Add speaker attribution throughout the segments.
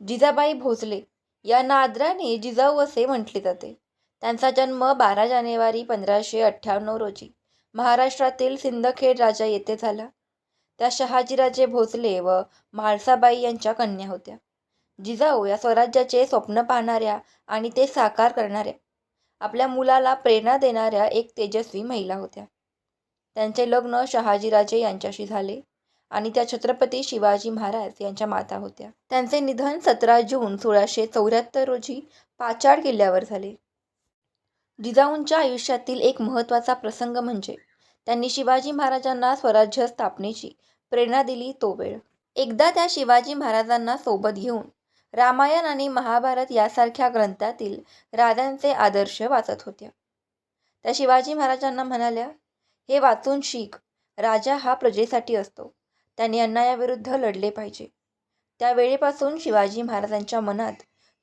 Speaker 1: जिजाबाई भोसले. यांना आदराने जिजाऊ असे म्हटले जाते. त्यांचा जन्म बारा जानेवारी पंधराशे अठ्ठ्याण्णव रोजी महाराष्ट्रातील सिंदखेड राजा येथे झाला. त्या शहाजीराजे भोसले व म्हाळसाबाई यांच्या कन्या होत्या. जिजाऊ या स्वराज्याचे स्वप्न पाहणाऱ्या आणि ते साकार करणाऱ्या आपल्या मुलाला प्रेरणा देणाऱ्या एक तेजस्वी महिला होत्या. त्यांचे लग्न शहाजीराजे यांच्याशी झाले. आणि त्या छत्रपती शिवाजी महाराज यांच्या माता होत्या. त्यांचे निधन सतरा जून सोळाशे चौऱ्याहत्तर रोजी पाचाड किल्ल्यावर झाले. जिजाऊंच्या आयुष्यातील एक महत्त्वाचा प्रसंग म्हणजे त्यांनी शिवाजी महाराजांना स्वराज्य स्थापनेची प्रेरणा दिली तो वेळ. एकदा त्या शिवाजी महाराजांना सोबत घेऊन रामायण आणि महाभारत यासारख्या ग्रंथातील राजांचे आदर्श वाचत होत्या. त्या शिवाजी महाराजांना म्हणाल्या हे वाचून शीख राजा हा प्रजेसाठी असतो. त्यांनी अन्यायाविरुद्ध लढले पाहिजे. त्यावेळेपासून शिवाजी महाराजांच्या मनात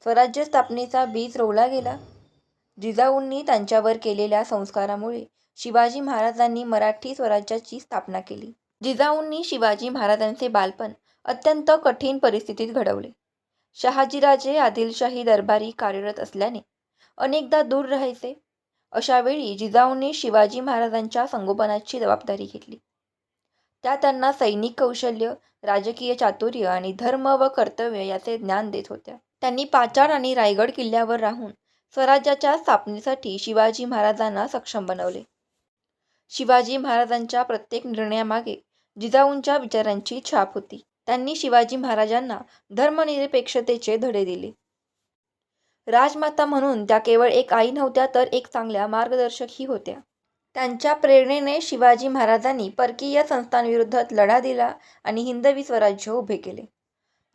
Speaker 1: स्वराज्य स्थापनेचा बीज रोवला गेला. जिजाऊंनी त्यांच्यावर केलेल्या संस्कारामुळे शिवाजी महाराजांनी मराठी स्वराज्याची स्थापना केली. जिजाऊंनी शिवाजी महाराजांचे बालपण अत्यंत कठीण परिस्थितीत घडवले. शहाजीराजे आदिलशाही दरबारी कार्यरत असल्याने अनेकदा दूर राहायचे. अशावेळी जिजाऊंनी शिवाजी महाराजांच्या संगोपनाची जबाबदारी घेतली. त्या त्यांना सैनिक कौशल्य राजकीय चातुर्य आणि धर्म व कर्तव्य याचे ज्ञान देत होत्या. त्यांनी पाचाड आणि रायगड किल्ल्यावर राहून स्वराज्याच्या स्थापनेसाठी शिवाजी महाराजांना सक्षम बनवले. शिवाजी महाराजांच्या प्रत्येक निर्णयामागे जिजाऊंच्या विचारांची छाप होती. त्यांनी शिवाजी महाराजांना धर्मनिरपेक्षतेचे धडे दिले. राजमाता म्हणून त्या केवळ एक आई नव्हत्या तर एक चांगल्या मार्गदर्शकही होत्या. त्यांच्या प्रेरणेने शिवाजी महाराजांनी परकीय संस्थांविरुद्ध लढा दिला आणि हिंदवी स्वराज्य उभे केले.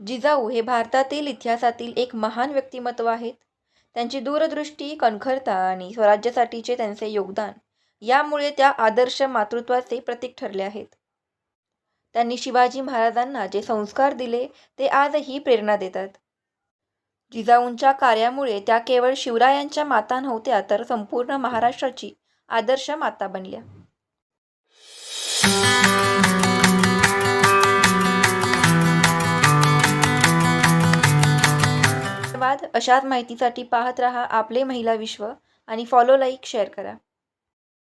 Speaker 1: जिजाऊ हे भारतातील इतिहासातील एक महान व्यक्तिमत्व आहेत. त्यांची दूरदृष्टी कणखरता आणि स्वराज्यासाठीचे त्यांचे योगदान यामुळे त्या आदर्श मातृत्वाचे प्रतीक ठरले आहेत. त्यांनी शिवाजी महाराजांना जे संस्कार दिले ते आजही प्रेरणा देतात. जिजाऊंच्या कार्यामुळे त्या केवळ शिवरायांच्या माता नव्हत्या तर संपूर्ण महाराष्ट्राची आदर्श माता बनल्या. धन्यवाद. अशाच माहितीसाठी पाहत रहा आपले महिला विश्व आणि फॉलो लाईक शेअर करा.